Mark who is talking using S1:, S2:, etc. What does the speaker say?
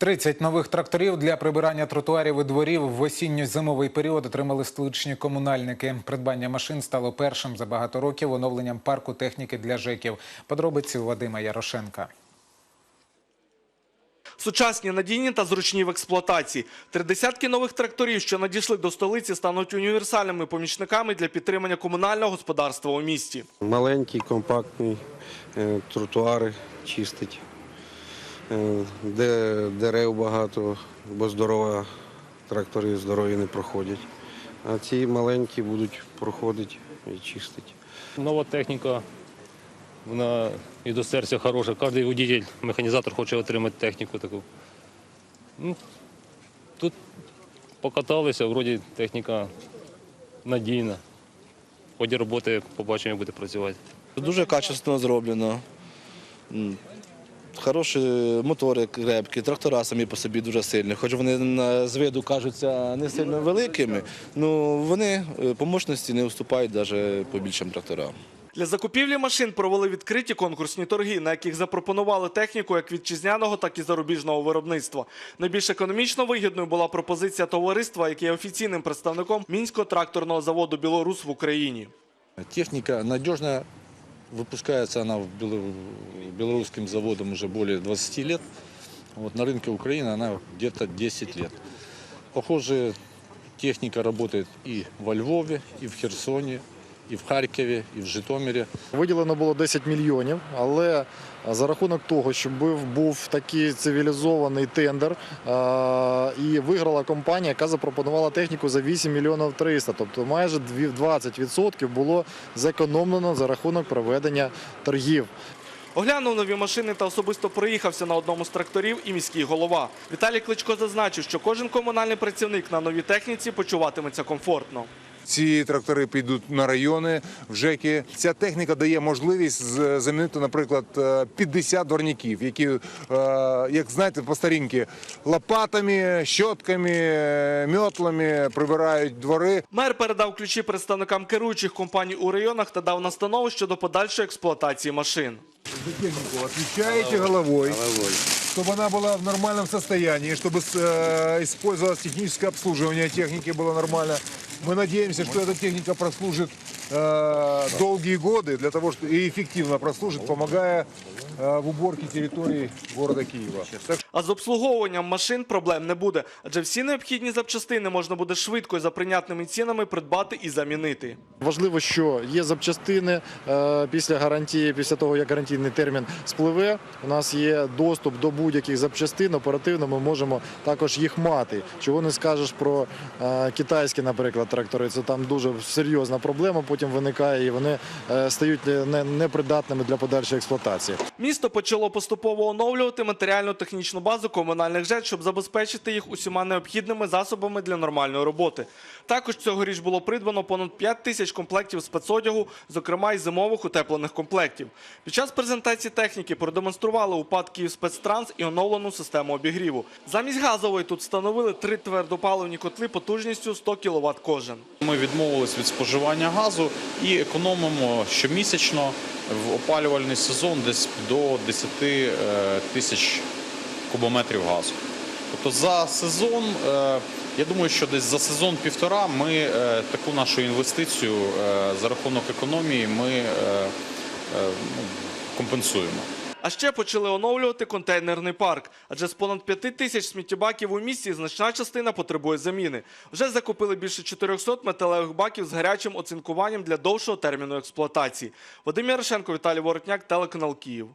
S1: 30 нових тракторів для прибирання тротуарів і дворів в осінньо-зимовий період отримали столичні комунальники. Придбання машин стало першим за багато років оновленням парку техніки для ЖЕКів. Подробиці у Вадима Ярошенка.
S2: Сучасні, надійні та зручні в експлуатації. Три десятки нових тракторів, що надійшли до столиці, стануть універсальними помічниками для підтримання комунального господарства у місті.
S3: Маленький, компактний, е, тротуари чистить, де дерев багато, бо здорова, трактори здорові не проходять. А ці маленькі будуть проходити і чистити.
S4: Нова техніка, вона і до серця хороша. Кожен водитель, механізатор хоче отримати техніку таку. Ну, тут покаталися, вроді техніка надійна. В ході роботи побачимо, як буде працювати.
S5: Дуже качественно зроблено. Хороші мотори крепкі, трактора самі по собі дуже сильні. Хоч вони з виду кажуться не сильно великими, ну вони е, по мощності не уступають навіть по більшим тракторам.
S2: Для закупівлі машин провели відкриті конкурсні торги, на яких запропонували техніку як вітчизняного, так і зарубіжного виробництва. Найбільш економічно вигідною була пропозиція товариства, яке є офіційним представником мінського тракторного заводу Білорус в Україні.
S6: Техника надежная, выпускается она в бело- белорусским заводом уже более 20 лет. Вот на рынке Украины она где-то 10 лет. Похоже, техника работает и во Львове, и в Херсоне, и в Харкові, і в Житомирі.
S7: Виділено було 10 мільйонів, але за рахунок того, що був, такий цивілізований тендер, е, і виграла компанія, яка запропонувала техніку за 8 мільйонів 300. Тобто майже 20% було зекономлено за рахунок проведення торгів.
S2: Оглянув нові машини та особисто проїхався на одному з тракторів і міський голова. Віталій Кличко зазначив, що кожен комунальний працівник на новій техніці почуватиметься комфортно.
S8: Ці трактори підуть на райони в ЖЕКи. Ця техніка дає можливість з- замінити, наприклад, е, 50 дворників, які, е, як знаєте, по старінки лопатами, щотками, е, мьотлами прибирають двори.
S2: Мер передав ключі представникам керуючих компаній у районах та дав настанову щодо подальшої експлуатації машин.
S8: За технику отвечаете головой, чтобы она была в нормальном состоянии, чтобы э, использовалось техническое обслуживание техники было нормально. Мы надеемся, что эта техника прослужит э, долгие годы для того, что и эффективно прослужит, помогая э, в уборке территории города Киева. Так
S2: А з обслуговуванням машин проблем не буде, адже всі необхідні запчастини можна буде швидко і за прийнятними цінами придбати і замінити.
S7: Важливо, що є запчастини е, після гарантії, після того як гарантійний термін спливе. У нас є доступ до будь-яких запчастин. Оперативно ми можемо також їх мати. Чого не скажеш про е, китайські, наприклад, трактори. Це там дуже серйозна проблема. Потім виникає і вони е, стають не- непридатними для подальшої експлуатації.
S2: Місто почало поступово оновлювати матеріально-технічну базу комунальних ЖЕК, щоб забезпечити їх усіма необхідними засобами для нормальної роботи. Також цьогоріч було придбано понад 5 тисяч комплектів спецодягу, зокрема й зимових утеплених комплектів. Під час презентації техніки продемонстрували упад Київспецтранс і оновлену систему обігріву. Замість газової тут встановили три твердопаливні котли потужністю 100 кВт кожен.
S9: Ми відмовились від споживання газу і економимо щомісячно в опалювальний сезон десь до 10 е, тисяч кубометрів газу. Тобто за сезон, е, я думаю, що десь за сезон-півтора ми е, таку нашу інвестицію за рахунок економії ми ну, компенсуємо.
S2: А ще почали оновлювати контейнерний парк, адже з понад 5 тисяч сміттєбаків у місті значна частина потребує заміни. Вже закупили більше 400 металевих баків з гарячим оцінкуванням для довшого терміну експлуатації. Вадим Ярошенко, Віталій Воротняк, телеканал Київ.